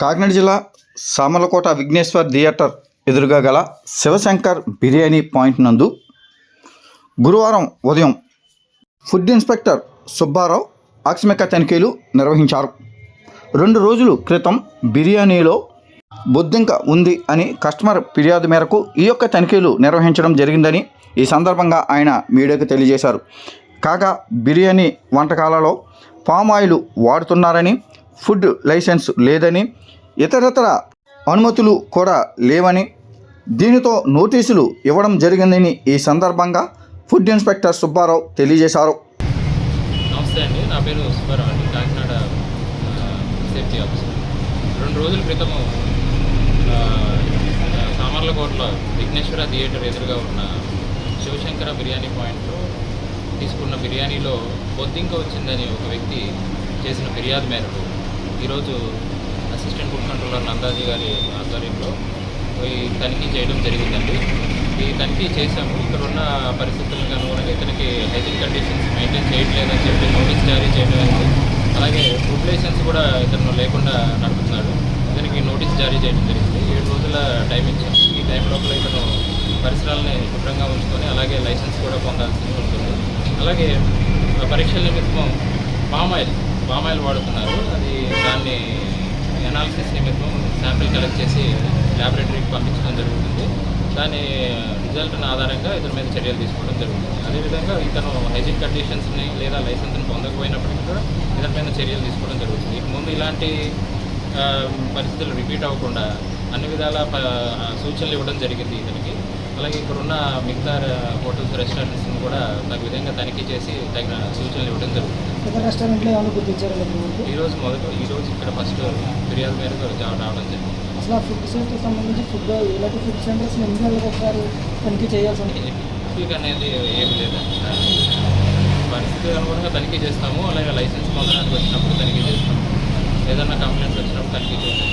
కాకినాడ జిల్లా సామలకోట విఘ్నేశ్వర్ థియేటర్ ఎదురుగా గల శివశంకర్ బిర్యానీ పాయింట్ నందు గురువారం ఉదయం ఫుడ్ ఇన్స్పెక్టర్ సుబ్బారావు ఆకస్మిక తనిఖీలు నిర్వహించారు. రెండు రోజుల క్రితం బిర్యానీలో బొద్దింక ఉంది అని కస్టమర్ ఫిర్యాదు మేరకు ఈ యొక్క తనిఖీలు నిర్వహించడం జరిగిందని ఈ సందర్భంగా ఆయన మీడియాకు తెలియజేశారు. కాగా బిర్యానీ వంటకాలలో పామ్ ఆయిల్ వాడుతున్నారని ఫుడ్ లైసెన్స్ లేదని ఇతరతర అనుమతులు కూడా లేవని దీనితో నోటీసులు ఇవ్వడం జరిగిందని ఈ సందర్భంగా ఫుడ్ ఇన్స్పెక్టర్ సుబ్బారావు తెలియజేశారు. నమస్తే అండి. నా పేరు సుబ్బారావు అండి. Kakinada safety officer. రెండు రోజుల క్రితము సామర్లకోటలో విఘ్నేశ్వర థియేటర్ ఎదురుగా ఉన్న శివశంకర బిర్యానీ పాయింట్లో తీసుకున్న బిర్యానీలో బొద్దింక వచ్చిందని ఒక వ్యక్తి చేసిన ఫిర్యాదు మేరకు ఈరోజు అసిస్టెంట్ ఫుడ్ కంట్రోలర్ నందాజీ గారి ఆధ్వర్యంలో ఈ తనిఖీ చేయడం జరిగిందండి. ఈ తనిఖీ చేశాము. ఇక్కడ ఉన్న పరిస్థితులకు అనుగుణంగా ఇతనికి హైజీన్ కండిషన్స్ మెయింటైన్ చేయట్లేదని చెప్పి నోటీస్ జారీ చేయడం అలాగే ఫుడ్ లైసెన్స్ కూడా ఇతను లేకుండా నడుపుతున్నాడు. ఇతనికి నోటీస్ జారీ చేయడం జరిగింది. ఏడు రోజుల టైం ఇచ్చాం. ఈ టైం లోపల ఇతను పరిసరాలని శుభ్రంగా ఉంచుకొని అలాగే లైసెన్స్ కూడా పొందాల్సి ఉంటుంది. అలాగే పరీక్షల నిమిత్తం పామ్ ఆయిల్ పామాయిల్ వాడుతున్నారు. అది దాన్ని ఎనాలిసిస్ నిమిత్తం శాంపిల్ కలెక్ట్ చేసి ల్యాబొరేటరీకి పంపించడం జరుగుతుంది. దాని రిజల్ట్ని ఆధారంగా ఇతని మీద చర్యలు తీసుకోవడం జరుగుతుంది. అదేవిధంగా ఇతను హైజిన్ కండిషన్స్ని లేదా లైసెన్స్ని పొందకపోయినప్పటికీ కూడా ఇతని మీద చర్యలు తీసుకోవడం జరుగుతుంది. ఇక ముందు ఇలాంటి పరిస్థితులు రిపీట్ అవ్వకుండా అన్ని విధాల సూచనలు ఇవ్వడం జరిగింది ఇతనికి. అలాగే ఇక్కడున్న మిగతా హోటల్స్ రెస్టారెంట్స్ని కూడా తగు విధంగా తనిఖీ చేసి తగిన సూచనలు ఇవ్వడం జరుగుతుంది. రెస్టారెంట్లో ఏమైనా గుర్తించారు ఈరోజు మొదట ఈరోజు ఇక్కడ ఫస్ట్ ఫిర్యాదు మేరకు రావడం జరిగింది. అసలు ఆ ఫుడ్ సేఫ్టీకి సంబంధించి ఫుడ్ ఇలాంటి ఫుడ్ సెంటర్స్ ఎన్ని నెలలకు ఒకసారి తనిఖీ చేయాల్సి ఉంటుంది అనేది ఏమి లేదండి పరిస్థితి అనుగుణంగా తనిఖీ చేస్తాము అలాగే లైసెన్స్ పొందడానికి వచ్చినప్పుడు తనిఖీ చేస్తాము. ఏదైనా కంప్లైంట్స్ వచ్చినప్పుడు తనిఖీ చేస్తాము.